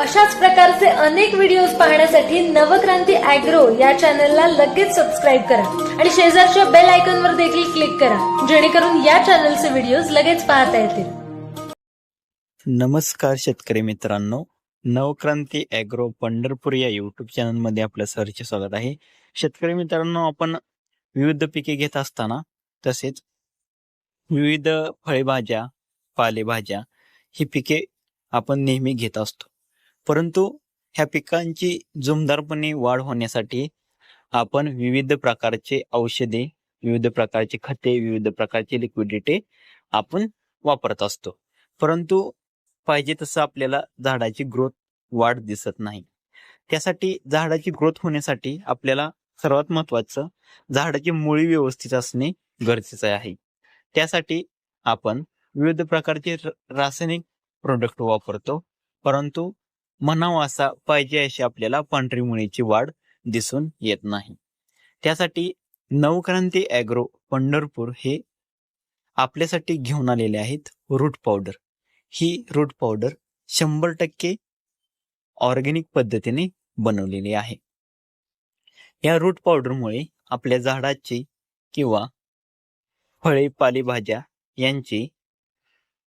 अशाच प्रकारचे अनेक व्हिडिओज पाहण्यासाठी नवक्रांती अॅग्रो या चॅनलला लगेच सबस्क्राईब करा. आणि शेजारच्या बेल आयकॉनवर देखील क्लिक करा जेणेकरून या चॅनलचे व्हिडिओज लगेच पाहता येतील. नमस्कार शेतकरी मित्रांनो. नवक्रांती ॲग्रो पंढरपूर या युट्यूब चॅनलमध्ये आपलं सहर्ष स्वागत आहे. शेतकरी मित्रांनो आपण विविध पिके घेत असताना तसेच विविध फळभाज्या पालेभाज्या ही पिके आपण नेहमी घेत असतो. परंतु ह्या पिकांची जोमदारपणे वाढ होण्यासाठी आपण विविध प्रकारचे औषधे विविध प्रकारचे खते विविध प्रकारचे लिक्विडिटी आपण वापरत असतो. परंतु पाहिजे तसं आपल्याला झाडाची ग्रोथ वाढ दिसत नाही. त्यासाठी झाडाची ग्रोथ होण्यासाठी आपल्याला सर्वात महत्वाचं झाडाची मुळी व्यवस्थित असणे गरजेचं आहे. त्यासाठी आपण विविध प्रकारचे र- रासायनिक प्रोडक्ट वापरतो. परंतु म्हणावा असा पाहिजे अशी आपल्याला पांढरी मुळीची वाढ दिसून येत नाही. त्यासाठी नवक्रांती ॲग्रो पंढरपूर हे आपल्यासाठी घेऊन आलेले आहेत रूट पावडर. ही रूट पावडर शंभर टक्के ऑर्गॅनिक पद्धतीने बनवलेली आहे. या रूट पावडरमुळे आपल्या झाडाची किंवा फळे पालेभाज्या यांची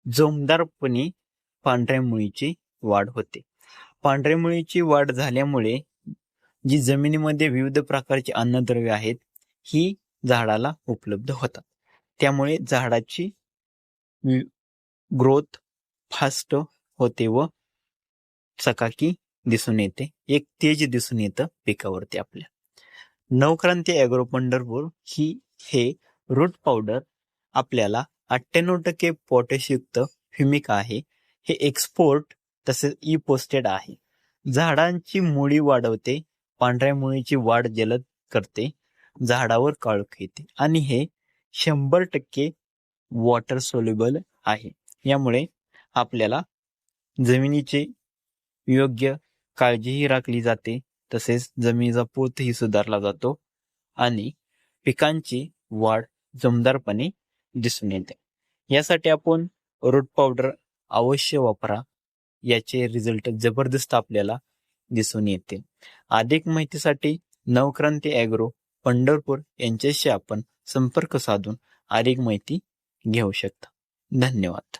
जोमदारपणे पांढऱ्या मुळीची वाढ होते. पांढऱ्या मुळीची वाढ झाल्यामुळे जी जमिनीमध्ये विविध प्रकारची अन्नद्रव्ये आहेत ही झाडाला उपलब्ध होतात. त्यामुळे झाडाची ग्रोथ फास्ट होते व चकाकी दिसून येते. एक तेज दिसून येतं पिकावरती आपल्या. नवक्रांती ॲग्रो पंढरपूर ही हे रूट पावडर आपल्याला अठ्ठ्याण्णव टक्के पोटॅशयुक्त फ्युमिक आहे. हे एक्सपोर्ट तसेच ई पोस्टेड आहे. झाडांची मुळी वाढवते पांढऱ्या मुळीची वाढ जलद करते झाडावर काळोख येते आणि हे शंभर टक्के वॉटर सोल्युबल आहे. यामुळे आपल्याला जमिनीची योग्य काळजीही राखली जाते तसेच जमिनीचा पोतही सुधारला जातो आणि पिकांची वाढ जमदारपणे दिसून येते. यासाठी आपण रूट पावडर अवश्य वापरा. याचे रिझल्ट जबरदस्त आपल्याला दिसून येते अधिक माहितीसाठी नवक्रांती ॲग्रो पंढरपूर यांच्याशी आपण संपर्क साधून अधिक माहिती घेऊ शकता. धन्यवाद.